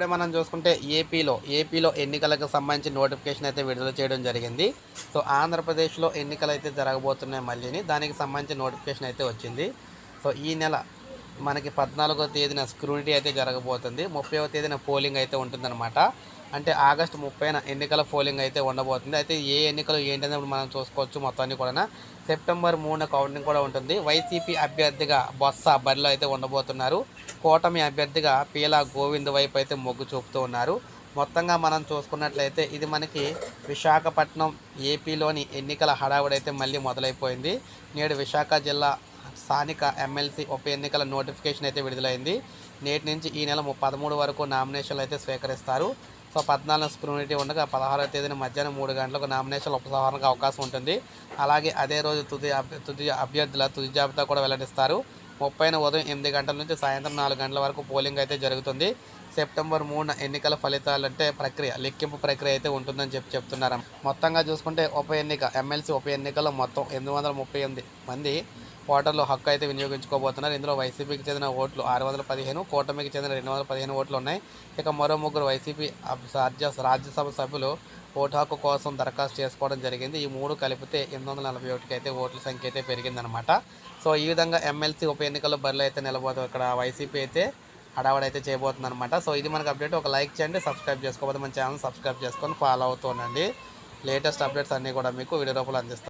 ఇప్పుడే మనం చూసుకుంటే ఏపీలో ఏపీలో ఎన్నికలకు సంబంధించి నోటిఫికేషన్ అయితే విడుదల చేయడం జరిగింది. సో ఆంధ్రప్రదేశ్లో ఎన్నికలు అయితే జరగబోతున్నాయి మళ్ళీని. దానికి సంబంధించి నోటిఫికేషన్ అయితే వచ్చింది. సో ఈ నెల మనకి పద్నాలుగో తేదీన స్క్రూనిటీ అయితే జరగబోతుంది. ముప్పైవ తేదీన పోలింగ్ అయితే ఉంటుందన్నమాట. అంటే ఆగస్టు ముప్పైన ఎన్నికల పోలింగ్ అయితే ఉండబోతుంది. అయితే ఏ ఎన్నికలు ఏంటనేది మనం చూసుకోవచ్చు మొత్తాన్ని కూడా సెప్టెంబర్ మూడున కౌంటింగ్ కూడా ఉంటుంది. వైసీపీ అభ్యర్థిగా బొత్స బరిలో అయితే ఉండబోతున్నారు. కూటమి అభ్యర్థిగా పీలా గోవింద్ వైపు అయితే మొగ్గు చూపుతూ ఉన్నారు. మొత్తంగా మనం చూసుకున్నట్లయితే ఇది మనకి విశాఖపట్నం ఏపీలోని ఎన్నికల హడావుడి అయితే మళ్ళీ మొదలైపోయింది. నేడు విశాఖ జిల్లా స్థానిక ఎమ్మెల్సీ ఉప ఎన్నికల నోటిఫికేషన్ అయితే విడుదలైంది. నేటి నుంచి ఈ నెల పదమూడు వరకు నామినేషన్లు అయితే స్వీకరిస్తారు. సో పద్నాలుగు స్క్రూనిటీ ఉండగా పదహారవ తేదీన మధ్యాహ్నం మూడు గంటలకు నామినేషన్ ఉపసంహరణకు అవకాశం ఉంటుంది. అలాగే అదే రోజు తుది తుది అభ్యర్థుల తుది జాబితా కూడా వెల్లడిస్తారు. ముప్పైన ఉదయం ఎనిమిది గంటల నుంచి సాయంత్రం నాలుగు గంటల వరకు పోలింగ్ అయితే జరుగుతుంది. సెప్టెంబర్ మూడున ఎన్నికల ఫలితాలు అంటే ప్రక్రియ లెక్కింపు ప్రక్రియ అయితే ఉంటుందని చెప్పి చెప్తున్నారు. మొత్తంగా చూసుకుంటే ఉప ఎన్నిక ఎమ్మెల్సీ ఉప ఎన్నికల్లో మొత్తం ఎనిమిది వందల ముప్పై ఎనిమిది మంది ఓటర్లు హక్కు అయితే వినియోగించుకోబోతున్నారు. ఇందులో వైసీపీకి చెందిన ఓట్లు ఆరు వందల పదిహేను కూటమికి చెందిన రెండు వందల పదిహేను ఓట్లు ఉన్నాయి. ఇక మరో ముగ్గురు వైసీపీ రాజ్య రాజ్యసభ సభ్యులు ఓటు హక్కు కోసం దరఖాస్తు చేసుకోవడం జరిగింది. ఈ మూడు కలిపితే ఎనిమిది వందల నలభై ఒకటికి అయితే ఓట్ల సంఖ్య అయితే పెరిగిందనమాట సో ఈ విధంగా ఎమ్మెల్సీ ఉప ఎన్నికల్లో బరిలో అయితే నిలబోతుంది ఇక్కడ వైసీపీ అయితే హడావడైతే అయితే చేయబోతుంది అనమాట సో ఇది మనకు అప్డేట్. ఒక లైక్ చేయండి సబ్స్క్రైబ్ చేసుకోకపోతే మన ఛానల్ సబ్స్క్రైబ్ చేసుకొని ఫాలో అవుతుండండి లేటెస్ట్ అప్డేట్స్ అన్నీ కూడా మీకు వీడియో రూపంలో అందిస్తాం.